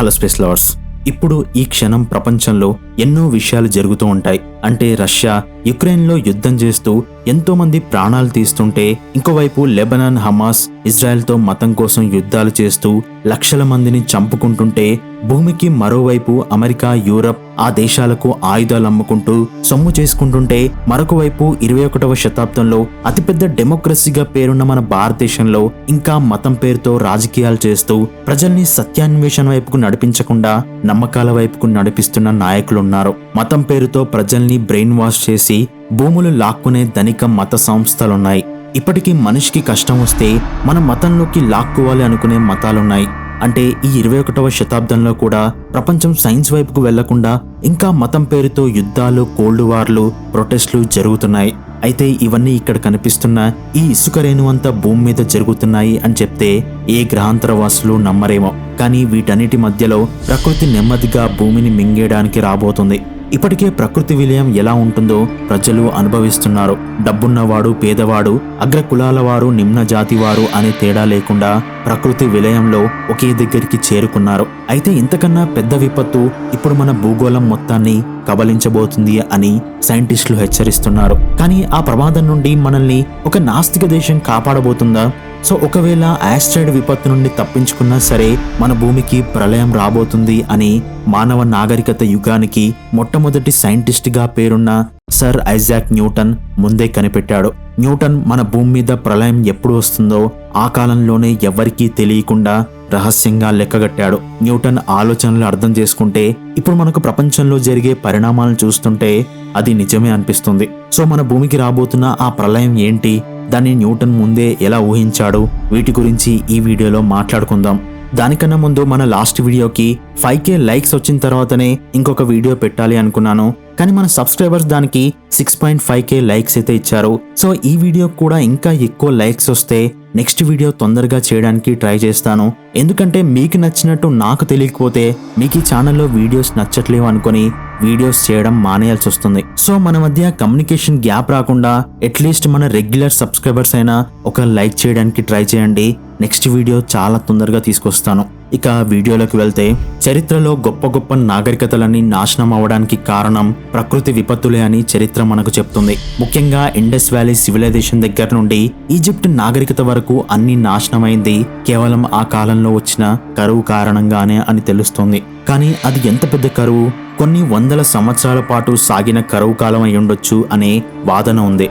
Hello space lovers. ఇప్పుడు ఈ క్షణం ప్రపంచంలో ఎన్నో విషయాలు జరుగుతూ ఉంటాయి. అంటే రష్యా యుక్రెయిన్లో యుద్ధం చేస్తూ ఎంతో మంది ప్రాణాలు తీస్తుంటే ఇంకోవైపు లెబనాన్ హమాస్ ఇజ్రాయెల్తో మతం కోసం యుద్ధాలు చేస్తూ లక్షల మందిని చంపుకుంటుంటే భూమికి మరోవైపు అమెరికా యూరప్ ఆ దేశాలకు ఆయుధాలు అమ్ముకుంటూ సొమ్ము చేసుకుంటుంటే మరొక వైపు ఇరవై ఒకటవ శతాబ్దంలో అతిపెద్ద డెమోక్రసీగా పేరున్న మన భారతదేశంలో ఇంకా మతం పేరుతో రాజకీయాలు చేస్తూ ప్రజల్ని సత్యాన్వేషణ వైపుకు నడిపించకుండా నమ్మకాల వైపుకు నడిపిస్తున్న నాయకులున్నారు. మతం పేరుతో ప్రజల్ని బ్రెయిన్ వాష్ చేసి భూములు లాక్కునే ధనిక మత సంస్థలున్నాయి. ఇప్పటికీ మనిషికి కష్టం వస్తే మన మతంలోకి లాక్కోవాలి అనుకునే మతాలున్నాయి. అంటే ఈ ఇరవై ఒకటవ శతాబ్దంలో కూడా ప్రపంచం సైన్స్ వైపుకు వెళ్ళకుండా ఇంకా మతం పేరుతో యుద్ధాలు కోల్డ్ వార్లు ప్రొటెస్ట్లు జరుగుతున్నాయి. అయితే ఇవన్నీ ఇక్కడ కనిపిస్తున్న ఈ ఇసుక రేణువంతా భూమి మీద జరుగుతున్నాయి అని చెప్తే ఏ గ్రహాంతర వాసులు నమ్మరేమో. కానీ వీటన్నిటి మధ్యలో ప్రకృతి నెమ్మదిగా భూమిని మింగేయడానికి రాబోతుంది. ఇప్పటికే ప్రకృతి విలయం ఎలా ఉంటుందో ప్రజలు అనుభవిస్తున్నారు. డబ్బున్నవాడు పేదవాడు అగ్ర కులాల వారు నిమ్న జాతి వారు అనే తేడా లేకుండా ప్రకృతి విలయంలో ఒకే దగ్గరికి చేరుకున్నారు. అయితే ఇంతకన్నా పెద్ద విపత్తు ఇప్పుడు మన భూగోళం మొత్తాన్ని కబలించబోతుంది అని సైంటిస్టులు హెచ్చరిస్తున్నారు. కానీ ఆ ప్రమాదం నుండి మనల్ని ఒక నాస్తిక దేశం కాపాడబోతుందా? సో ఒకవేళ ఆస్ట్రాయిడ్ విపత్తు నుండి తప్పించుకున్నా సరే మన భూమికి ప్రళయం రాబోతుంది అని మానవ నాగరికత యుగానికి మొట్టమొదటి సైంటిస్ట్గా పేరున్న సర్ ఐజాక్ న్యూటన్ ముందే కనిపెట్టాడు. న్యూటన్ మన భూమి మీద ప్రళయం ఎప్పుడు వస్తుందో ఆ కాలంలోనే ఎవ్వరికీ తెలియకుండా రహస్యంగా లెక్కగట్టాడు. న్యూటన్ ఆలోచనలు అర్థం చేసుకుంటే ఇప్పుడు మనకు ప్రపంచంలో జరిగే పరిణామాలను చూస్తుంటే అది నిజమే అనిపిస్తుంది. సో మన భూమికి రాబోతున్న ఆ ప్రళయం ఏంటి? దాన్ని న్యూటన్ ముందే ఎలా ఊహించాడు? వీటి గురించి ఈ వీడియోలో మాట్లాడుకుందాం. దానికన్నా ముందు మన లాస్ట్ వీడియోకి ఫైవ్ కే లైక్స్ వచ్చిన తర్వాతనే ఇంకొక వీడియో పెట్టాలి అనుకున్నాను. కానీ మన సబ్స్క్రైబర్స్ దానికి six point five K likes అయితే ఇచ్చారు. సో ఈ వీడియో కూడా ఇంకా ఎక్కువ లైక్స్ వస్తే నెక్స్ట్ వీడియో తొందరగా చేయడానికి ట్రై చేస్తాను. ఎందుకంటే మీకు నచ్చినట్టు నాకు తెలియకపోతే మీకు ఈ ఛానల్లో వీడియోస్ నచ్చట్లేవు అనుకుని వీడియోస్ చేయడం మానేయాల్సి వస్తుంది. సో మన మధ్య కమ్యూనికేషన్ గ్యాప్ రాకుండా అట్లీస్ట్ మన రెగ్యులర్ సబ్స్క్రైబర్స్ అయినా ఒక లైక్ చేయడానికి ట్రై చేయండి. నెక్స్ట్ వీడియో చాలా తొందరగా తీసుకొస్తాను. ఇక వీడియోలోకి వెళ్తే చరిత్రలో గొప్ప గొప్ప నాగరికతలన్నీ నాశనం అవడానికి కారణం ప్రకృతి విపత్తులే అని చరిత్ర మనకు చెప్తుంది. ముఖ్యంగా ఇండస్ వ్యాలీ సివిలైజేషన్ దగ్గర నుండి ఈజిప్ట్ నాగరికత వరకు అన్ని నాశనమైంది కేవలం ఆ కాలంలో వచ్చిన కరువు కారణంగానే అని తెలుస్తుంది. కానీ అది ఎంత పెద్ద కరువు? కొన్ని వందల సంవత్సరాల పాటు సాగిన కరువు కాలం అయి ఉండొచ్చు అనే వాదన ఉంది.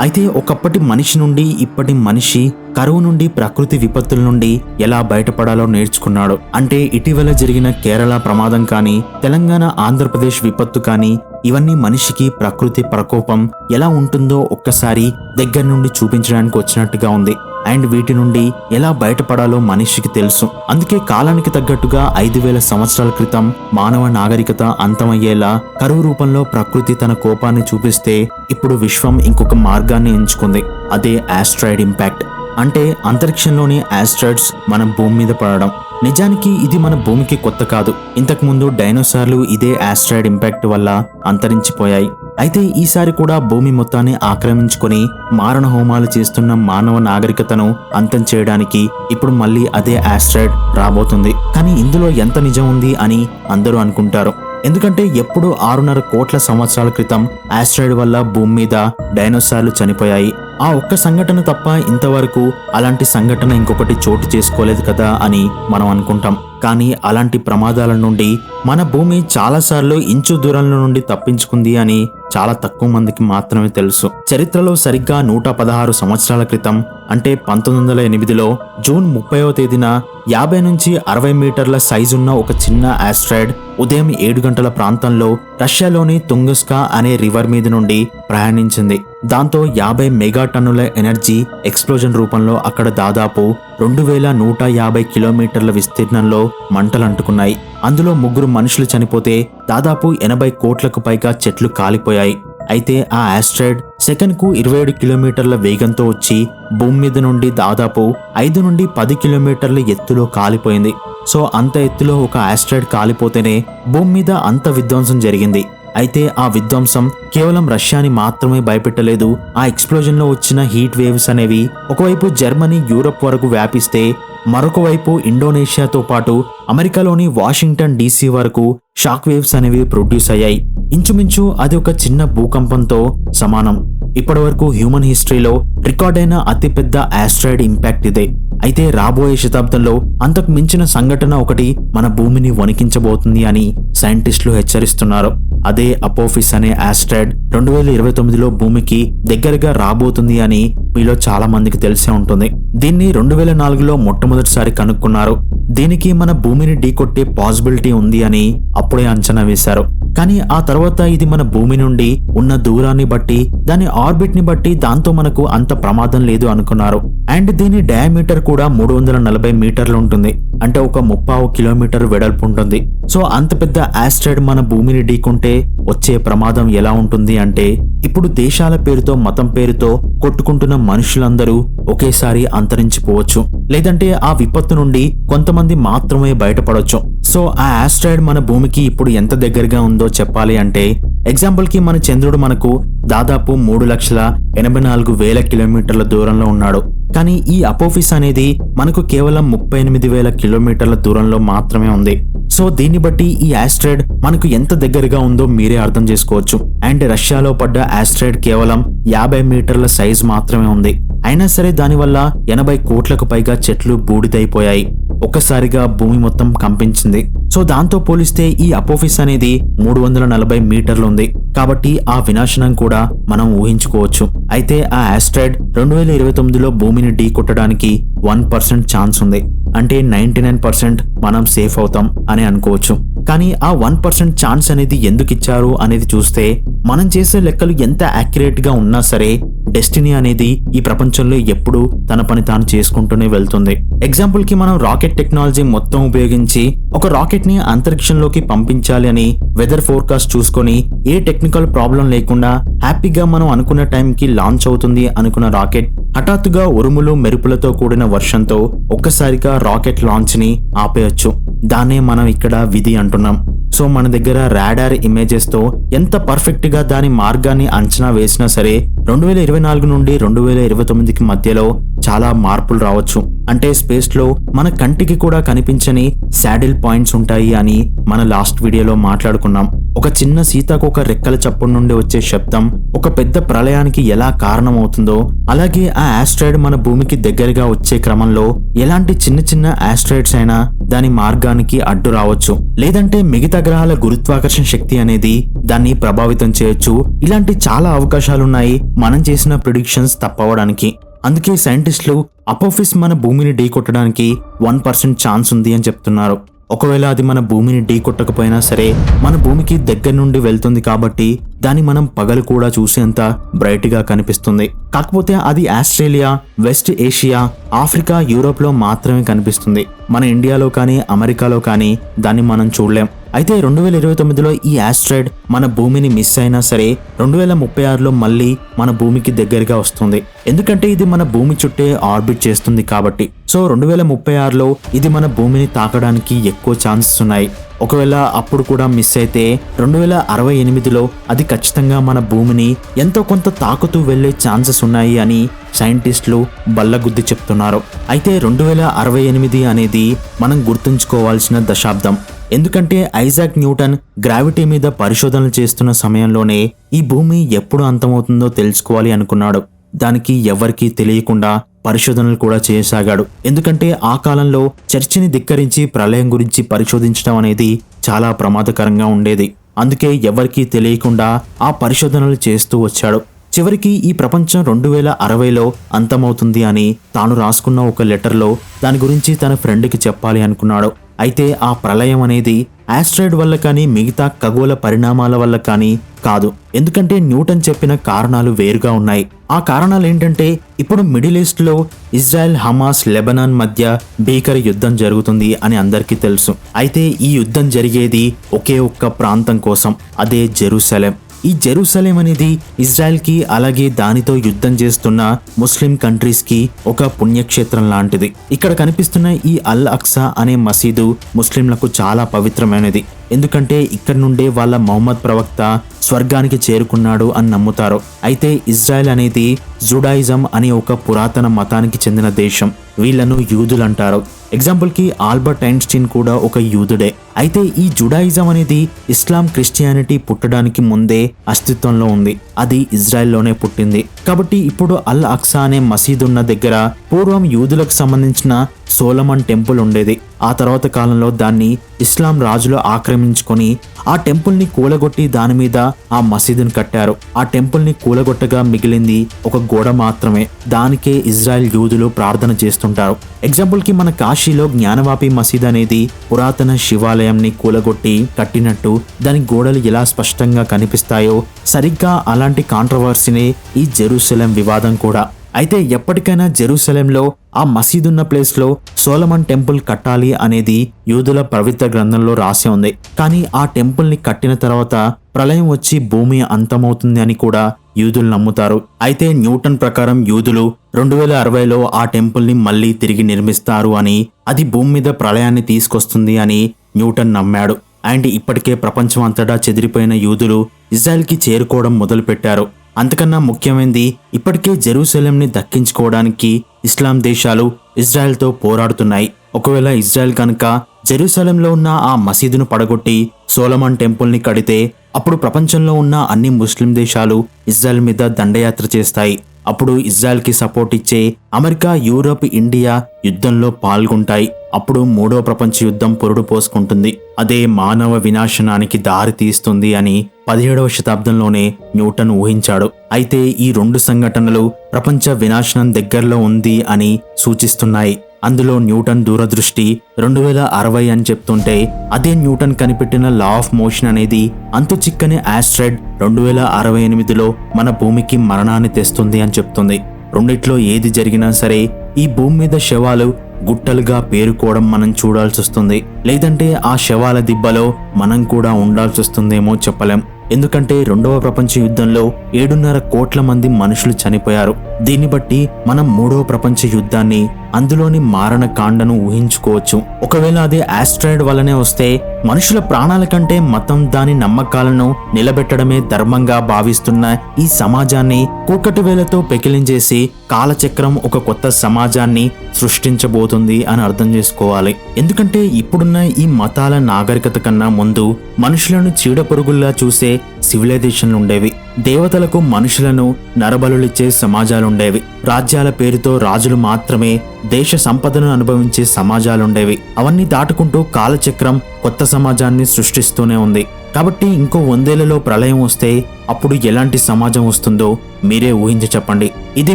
అయితే ఒకప్పటి మనిషి నుండి ఇప్పటి మనిషి కరువు నుండి ప్రకృతి విపత్తుల నుండి ఎలా బయటపడాలో నేర్చుకున్నాడు. అంటే ఇటీవల జరిగిన కేరళ ప్రమాదం కానీ తెలంగాణ ఆంధ్రప్రదేశ్ విపత్తు కానీ ఇవన్నీ మనిషికి ప్రకృతి ప్రకోపం ఎలా ఉంటుందో ఒక్కసారి దగ్గర నుండి చూపించడానికి వచ్చినట్టుగా ఉంది. అండ్ వీటి నుండి ఎలా బయటపడాలో మనిషికి తెలుసు. అందుకే కాలానికి తగ్గట్టుగా ఐదు వేల సంవత్సరాల క్రితం మానవ నాగరికత అంతమయ్యేలా కరువు రూపంలో ప్రకృతి తన కోపాన్ని చూపిస్తే ఇప్పుడు విశ్వం ఇంకొక మార్గాన్ని ఎంచుకుంది. అదే ఆస్ట్రాయిడ్ ఇంపాక్ట్ అంటే అంతరిక్షంలోని ఆస్ట్రాయిడ్స్ మన భూమి మీద పడడం. నిజానికి ఇది మన భూమికి కొత్త కాదు. ఇంతకుముందు డైనోసార్లు ఇదే ఆస్ట్రాయిడ్ ఇంపాక్ట్ వల్ల అంతరించిపోయాయి. అయితే ఈసారి కూడా భూమి మొత్తాన్ని ఆక్రమించుకొని మారణ హోమాలు చేస్తున్న మానవ నాగరికతను అంతం చేయడానికి ఇప్పుడు మళ్ళీ అదే ఆస్ట్రాయిడ్ రాబోతుంది. కానీ ఇందులో ఎంత నిజం ఉంది అని అందరూ అనుకుంటారు. ఎందుకంటే ఎప్పుడు ఆరున్నర కోట్ల సంవత్సరాల క్రితం ఆస్ట్రాయిడ్ వల్ల భూమి మీద డైనోసార్లు చనిపోయాయి. ఆ ఒక్క సంఘటన తప్ప ఇంతవరకు అలాంటి సంఘటన ఇంకొకటి చోటు చేసుకోలేదు కదా అని మనం అనుకుంటాం. కానీ అలాంటి ప్రమాదాల నుండి మన భూమి చాలాసార్లు ఇంచు దూరంలో నుండి తప్పించుకుంది అని చాలా తక్కువ మందికి మాత్రమే తెలుసు. చరిత్రలో సరిగ్గా నూట పదహారు సంవత్సరాల క్రితం అంటే పంతొమ్మిది వందల ఎనిమిదిలో జూన్ ముప్పైవ తేదీన యాభై నుంచి అరవై మీటర్ల సైజున్న ఒక చిన్న ఆస్ట్రాయిడ్ ఉదయం ఏడు గంటల ప్రాంతంలో రష్యాలోని తుంగస్కా అనే రివర్ మీద నుండి ప్రయాణించింది. దాంతో యాభై మెగా టన్నుల ఎనర్జీ ఎక్స్ప్లోజన్ రూపంలో అక్కడ దాదాపు రెండు వేల నూట యాభై కిలోమీటర్ల విస్తీర్ణంలో మంటలు అంటుకున్నాయి. అందులో ముగ్గురు మనుషులు చనిపోతే దాదాపు ఎనభై కోట్లకు పైగా చెట్లు కాలిపోయాయి. అయితే ఆ ఆస్ట్రాయిడ్ సెకండ్కు ఇరవై ఏడు కిలోమీటర్ల వేగంతో వచ్చి భూమి మీద నుండి దాదాపు ఐదు నుండి పది కిలోమీటర్ల ఎత్తులో కాలిపోయింది. సో అంత ఎత్తులో ఒక ఆస్ట్రాయిడ్ కాలిపోతేనే భూమి మీద అంత విధ్వంసం జరిగింది. అయితే ఆ విధ్వంసం కేవలం రష్యాని మాత్రమే భయపెట్టలేదు. ఆ ఎక్స్ప్లోజన్లో వచ్చిన హీట్ వేవ్స్ అనేవి ఒకవైపు జర్మనీ యూరప్ వరకు వ్యాపిస్తే మరొక వైపు ఇండోనేషియాతో పాటు అమెరికాలోని వాషింగ్టన్ డీసీ వరకు షాక్ వేవ్స్ అనేవి ప్రొడ్యూస్ అయ్యాయి. ఇంచుమించు అది ఒక చిన్న భూకంపంతో సమానం. ఇప్పటివరకు హ్యూమన్ హిస్టరీలో రికార్డైన అతిపెద్ద ఆస్ట్రాయిడ్ ఇంపాక్ట్ ఇదే. అయితే రాబోయే శతాబ్దంలో అంతకు మించిన సంఘటన ఒకటి మన భూమిని వణికించబోతుంది అని సైంటిస్టులు హెచ్చరిస్తున్నారు. అదే అపోఫిస్ అనే ఆస్ట్రాయిడ్ రెండు వేల ఇరవై తొమ్మిదిలో భూమికి దగ్గరగా రాబోతుంది అని మీలో చాలా మందికి తెలిసే ఉంటుంది. దీన్ని రెండు వేల నాలుగులో మొట్టమొదటిసారి కనుక్కున్నారు. దీనికి మన భూమిని ఢీకొట్టే పాసిబిలిటీ ఉంది అని అప్పుడే అంచనా వేశారు. కానీ ఆ తర్వాత ఇది మన భూమి నుండి ఉన్న దూరాన్ని బట్టి దాని ఆర్బిట్ని బట్టి దాంతో మనకు అంత ప్రమాదం లేదు అనుకున్నారు. అండ్ దీని డయామీటర్ కూడా మూడు వందల నలభై మీటర్లు ఉంటుంది. అంటే ఒక ముప్పావు కిలోమీటర్ వెడల్పు ఉంటుంది. సో అంత పెద్ద ఆస్ట్రాయిడ్ మన భూమిని ఢీకుంటే వచ్చే ప్రమాదం ఎలా ఉంటుంది అంటే ఇప్పుడు దేశాల పేరుతో మతం పేరుతో కొట్టుకుంటున్న మనుషులందరూ ఒకేసారి అంతరించిపోవచ్చు. లేదంటే ఆ విపత్తు నుండి కొంతమంది మాత్రమే బయటపడొచ్చు. సో ఆ ఆస్ట్రాయిడ్ మన భూమికి ఇప్పుడు ఎంత దగ్గరగా ఉందో చెప్పాలి అంటే ఎగ్జాంపుల్కి మన చంద్రుడు మనకు దాదాపు మూడు లక్షల ఎనభై నాలుగు వేల కిలోమీటర్ల దూరంలో ఉన్నాడు. కానీ ఈ అపోఫిస్ అనేది మనకు కేవలం ముప్పై ఎనిమిది వేల కిలోమీటర్ల దూరంలో మాత్రమే ఉంది. సో దీన్ని బట్టి ఈ ఆస్ట్రాయిడ్ మనకు ఎంత దగ్గరగా ఉందో మీరే అర్థం చేసుకోవచ్చు. అండ్ రష్యాలో పడ్డ ఆస్ట్రాయిడ్ కేవలం యాభై మీటర్ల సైజ్ మాత్రమే ఉంది. అయినా సరే దానివల్ల ఎనభై కోట్లకు పైగా చెట్లు బూడిదైపోయాయి. ఒక్కసారిగా భూమి మొత్తం కంపించింది. సో దాంతో పోలిస్తే ఈ అపోఫిస్ అనేది మూడు వందల నలభై మీటర్లు ఉంది. కాబట్టి ఆ వినాశనం కూడా మనం ఊహించుకోవచ్చు. అయితే ఆ ఆస్ట్రాయిడ్ రెండు వేల ఇరవై తొమ్మిదిలో భూమిని ఢీ కొట్టడానికి వన్ పర్సెంట్ ఛాన్స్ ఉంది. అంటే నైన్టీ నైన్ పర్సెంట్ మనం సేఫ్ అవుతాం అని అనుకోవచ్చు. కానీ ఆ వన్ పర్సెంట్ ఛాన్స్ అనేది ఎందుకు ఇచ్చారు అనేది చూస్తే మనం చేసే లెక్కలు ఎంత యాక్యురేట్గా ఉన్నా సరే డెస్టినీ అనేది ఈ ప్రపంచంలో ఎప్పుడూ తన పని తాను చేసుకుంటూనే వెళ్తుంది. ఎగ్జాంపుల్కి మనం రాకెట్ టెక్నాలజీ మొత్తం ఉపయోగించి ఒక రాకెట్ని అంతరిక్షంలోకి పంపించాలి అని వెదర్ ఫోర్కాస్ట్ చూసుకొని ఏ టెక్నికల్ ప్రాబ్లం లేకుండా హ్యాపీగా మనం అనుకున్న టైంకి లాంచ్ అవుతుంది అనుకున్న రాకెట్ హఠాత్తుగా ఉరుములు మెరుపులతో కూడిన వర్షంతో ఒక్కసారిగా రాకెట్ లాంచ్ని ఆపేయచ్చు. దాన్నే మనం ఇక్కడ విధి అంటున్నాం. సో మన దగ్గర రాడార్ ఇమేజెస్తో ఎంత పర్ఫెక్ట్గా దాని మార్గాన్ని అంచనా వేసినా సరే రెండు వేల ఇరవై నాలుగు నుండి రెండు వేల ఇరవై తొమ్మిదికి మధ్యలో చాలా మార్పులు రావచ్చు. అంటే స్పేస్లో మన కంటికి కూడా కనిపించని శాడిల్ పాయింట్స్ ఉంటాయి అని మన లాస్ట్ వీడియోలో మాట్లాడుకున్నాం. ఒక చిన్న సీతాకోక రెక్కల చప్పుడు నుండి వచ్చే శబ్దం ఒక పెద్ద ప్రళయానికి ఎలా కారణమవుతుందో అలాగే ఆ ఆస్ట్రాయిడ్ మన భూమికి దగ్గరగా వచ్చే క్రమంలో ఎలాంటి చిన్న చిన్న ఆస్ట్రాయిడ్స్ అయినా దాని మార్గానికి అడ్డు రావచ్చు. లేదంటే మిగతా గ్రహాల గురుత్వాకర్షణ శక్తి అనేది దాన్ని ప్రభావితం చేయొచ్చు. ఇలాంటి చాలా అవకాశాలున్నాయి మనం చేసిన ప్రిడిక్షన్స్ తప్పవడానికి అందుకే సైంటిస్టులు అపోఫిస్ మన భూమిని ఢీకొట్టడానికి వన్ పర్సెంట్ ఛాన్స్ ఉంది అని చెప్తున్నారు. ఒకవేళ అది మన భూమిని ఢీకొట్టకపోయినా సరే మన భూమికి దగ్గర నుండి వెళ్తుంది కాబట్టి దాన్ని మనం పగలు కూడా చూసేంత బ్రైట్గా కనిపిస్తుంది. కాకపోతే అది ఆస్ట్రేలియా వెస్ట్ ఏషియా ఆఫ్రికా యూరోప్లో మాత్రమే కనిపిస్తుంది. మన ఇండియాలో కానీ అమెరికాలో కానీ దాన్ని మనం చూడలేం. అయితే రెండు వేల ఇరవై తొమ్మిదిలో ఈ ఆస్ట్రాయిడ్ మన భూమిని మిస్ అయినా సరే రెండు వేల ముప్పై ఆరులో మళ్ళీ మన భూమికి దగ్గరగా వస్తుంది. ఎందుకంటే ఇది మన భూమి చుట్టే ఆర్బిట్ చేస్తుంది కాబట్టి. సో రెండు వేల ముప్పై ఆరులో ఇది మన భూమిని తాకడానికి ఎక్కువ ఛాన్సెస్ ఉన్నాయి. ఒకవేళ అప్పుడు కూడా మిస్ అయితే రెండు వేల అరవై ఎనిమిదిలో అది ఖచ్చితంగా మన భూమిని ఎంతో కొంత తాకుతూ వెళ్ళే ఛాన్సెస్ ఉన్నాయి అని సైంటిస్టులు బల్లగుద్ది చెప్తున్నారు. అయితే రెండు వేల అరవై ఎనిమిది అనేది మనం గుర్తుంచుకోవాల్సిన దశాబ్దం. ఎందుకంటే ఐజాక్ న్యూటన్ గ్రావిటీ మీద పరిశోధనలు చేస్తున్న సమయంలోనే ఈ భూమి ఎప్పుడు అంతమవుతుందో తెలుసుకోవాలి అనుకున్నాడు. దానికి ఎవరికీ తెలియకుండా పరిశోధనలు కూడా చేయసాగాడు. ఎందుకంటే ఆ కాలంలో చర్చిని ధిక్కరించి ప్రళయం గురించి పరిశోధించడం అనేది చాలా ప్రమాదకరంగా ఉండేది. అందుకే ఎవరికీ తెలియకుండా ఆ పరిశోధనలు చేస్తూ వచ్చాడు. చివరికి ఈ ప్రపంచం రెండు వేల అరవైలో అంతమవుతుంది అని తాను రాసుకున్న ఒక లెటర్లో దాని గురించి తన ఫ్రెండ్కి చెప్పాలి అనుకున్నాడు. అయితే ఆ ప్రళయం అనేది ఆస్ట్రాయిడ్ వల్ల కానీ మిగతా ఖగోళ పరిణామాల వల్ల కానీ కాదు. ఎందుకంటే న్యూటన్ చెప్పిన కారణాలు వేరుగా ఉన్నాయి. ఆ కారణాలు ఏంటంటే ఇప్పుడు మిడిల్ ఈస్ట్లో ఇజ్రాయెల్ హమాస్ లెబనాన్ మధ్య భీకర యుద్ధం జరుగుతుంది అని అందరికీ తెలుసు. అయితే ఈ యుద్ధం జరిగేది ఒకే ఒక్క ప్రాంతం కోసం అదే జెరూసలేం. ఈ జెరూసలేం అనేది ఇజ్రాయెల్కి అలాగే దానితో యుద్ధం చేస్తున్న ముస్లిం కంట్రీస్కి ఒక పుణ్యక్షేత్రం లాంటిది. ఇక్కడ కనిపిస్తున్న ఈ అల్ అక్సా అనే మసీదు ముస్లింలకు చాలా పవిత్రమైనది. ఎందుకంటే ఇక్కడ నుండే వాళ్ళ మొహమ్మద్ ప్రవక్త స్వర్గానికి చేరుకున్నాడు అని నమ్ముతారు. అయితే ఇజ్రాయెల్ అనేది జుడాయిజం అనే ఒక పురాతన మతానికి చెందిన దేశం. వీళ్ళను యూదులు అంటారు ఎగ్జాంపుల్కి ఆల్బర్ట్ ఐన్స్టీన్ కూడా ఒక యూదుడే. అయితే ఈ జుడాయిజం అనేది ఇస్లాం క్రిస్టియానిటీ పుట్టడానికి ముందే అస్తిత్వంలో ఉంది. అది ఇజ్రాయెల్లోనే పుట్టింది. కాబట్టి ఇప్పుడు అల్ అక్సా అనే మసీద్ ఉన్న దగ్గర పూర్వం యూదులకు సంబంధించిన సోలమన్ టెంపుల్ ఉండేది. ఆ తర్వాత కాలంలో దాన్ని ఇస్లాం రాజులు ఆక్రమించుకొని ఆ టెంపుల్ని కూలగొట్టి దాని మీద ఆ మసీదును కట్టారు. ఆ టెంపుల్ని కూలగొట్టగా మిగిలింది ఒక గోడ మాత్రమే. దానికే ఇజ్రాయెల్ యూదులు ప్రార్థన చేస్తుంటారు. ఎగ్జాంపుల్కి మన కాశీలో జ్ఞానవాపి మసీద్ అనేది పురాతన శివాలయంని కూలగొట్టి కట్టినట్టు దాని గోడలు ఎలా స్పష్టంగా కనిపిస్తాయో సరిగ్గా అలాంటి కాంట్రవర్సీనే ఈ జెరూసలం వివాదం కూడా. అయితే ఎప్పటికైనా జెరూసలేంలో ఆ మసీదున్న ప్లేస్లో సోలమన్ టెంపుల్ కట్టాలి అనేది యూదుల పవిత్ర గ్రంథంలో రాసి ఉంది. కానీ ఆ టెంపుల్ని కట్టిన తర్వాత ప్రళయం వచ్చి భూమి అంతమవుతుంది అని కూడా యూదులు నమ్ముతారు. అయితే న్యూటన్ ప్రకారం యూదులు రెండు వేల అరవైలో ఆ టెంపుల్ని మళ్ళీ తిరిగి నిర్మిస్తారు అని అది భూమి మీద ప్రళయాన్ని తీసుకొస్తుంది అని న్యూటన్ నమ్మాడు. అండ్ ఇప్పటికే ప్రపంచం అంతటా చెదిరిపోయిన యూదులు ఇజ్రాయెల్కి చేరుకోవడం మొదలుపెట్టారు. అంతకన్నా ముఖ్యమైనది ఇప్పటికే జెరూసలేంని దక్కించుకోవడానికి ఇస్లాం దేశాలు ఇజ్రాయెల్తో పోరాడుతున్నాయి. ఒకవేళ ఇజ్రాయెల్ కనుక జెరూసలంలో ఉన్న ఆ మసీదును పడగొట్టి సోలమాన్ టెంపుల్ని కడితే అప్పుడు ప్రపంచంలో ఉన్న అన్ని ముస్లిం దేశాలు ఇజ్రాయెల్ మీద దండయాత్ర చేస్తాయి. అప్పుడు ఇజ్రాయెల్కి సపోర్ట్ ఇచ్చే అమెరికా యూరోప్ ఇండియా యుద్ధంలో పాల్గొంటాయి. అప్పుడు మూడో ప్రపంచ యుద్ధం పొరుడు పోసుకుంటుంది. అదే మానవ వినాశనానికి దారి తీస్తుంది అని పదిహేడవ శతాబ్దంలోనే న్యూటన్ ఊహించాడు. అయితే ఈ రెండు సంఘటనలు ప్రపంచ వినాశనం దగ్గరలో ఉంది అని సూచిస్తున్నాయి. అందులో న్యూటన్ దూరదృష్టి రెండు వేల అరవై అని చెప్తుంటే అదే న్యూటన్ కనిపెట్టిన లా ఆఫ్ మోషన్ అనేది అంతు చిక్కని ఆస్ట్రాయిడ్ రెండు వేల అరవై ఎనిమిదిలో మన భూమికి మరణాన్ని తెస్తుంది అని చెప్తుంది. రెండిట్లో ఏది జరిగినా సరే ఈ భూమి మీద శవాలు గుట్టలుగా పేరుకోవడం మనం చూడాల్సి వస్తుంది లేదంటే ఆ శవాల దిబ్బలో మనం కూడా ఉండాల్సి వస్తుందేమో చెప్పలేం. ఎందుకంటే రెండవ ప్రపంచ యుద్ధంలో ఏడున్నర కోట్ల మంది మనుషులు చనిపోయారు. దీన్ని బట్టి మనం మూడవ ప్రపంచ యుద్ధాన్ని అందులోని మారణ కాండను ఊహించుకోవచ్చు. ఒకవేళ అది ఆస్ట్రాయిడ్ వల్లనే వస్తే మనుషుల ప్రాణాల కంటే మతం దాని నమ్మకాలను నిలబెట్టడమే ధర్మంగా భావిస్తున్న ఈ సమాజాన్ని కూకటి వేలతో పెకిలించేసి కాలచక్రం ఒక కొత్త సమాజాన్ని సృష్టించబోతుంది అని అర్థం చేసుకోవాలి. ఎందుకంటే ఇప్పుడున్న ఈ మతాల నాగరికత కన్నా ముందు మనుషులను చీడపురుగుల్లా చూసే సివిలైజేషన్లు ఉండేవి దేవతలకు మనుషులను నరబలులిచ్చే సమాజాలుండేవి. రాజ్యాల పేరుతో రాజులు మాత్రమే దేశ సంపదను అనుభవించే సమాజాలుండేవి. అవన్నీ దాటుకుంటూ కాలచక్రం కొత్త సమాజాన్ని సృష్టిస్తూనే ఉంది. కాబట్టి ఇంకో వందేళ్ళలో ప్రళయం వస్తే అప్పుడు ఎలాంటి సమాజం వస్తుందో మీరే ఊహించి చెప్పండి. ఇది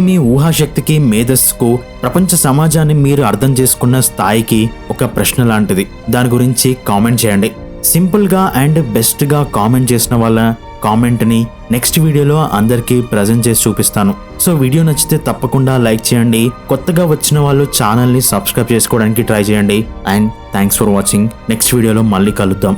మీ ఊహాశక్తికి మేధస్సుకు ప్రపంచ సమాజాన్ని మీరు అర్థం చేసుకున్న స్థాయికి ఒక ప్రశ్న లాంటిది. దాని గురించి కామెంట్ చేయండి. సింపుల్గా అండ్ బెస్ట్గా కామెంట్ చేసిన వాళ్ళ కామెంట్ని నెక్స్ట్ వీడియోలో అందరికీ ప్రజెంట్ చేసి చూపిస్తాను. సో వీడియో నచ్చితే తప్పకుండా లైక్ చేయండి. కొత్తగా వచ్చిన వాళ్ళు ఛానల్ని సబ్స్క్రైబ్ చేసుకోవడానికి ట్రై చేయండి. And thanks for watching. Next వీడియోలో మళ్ళీ కలుద్దాం.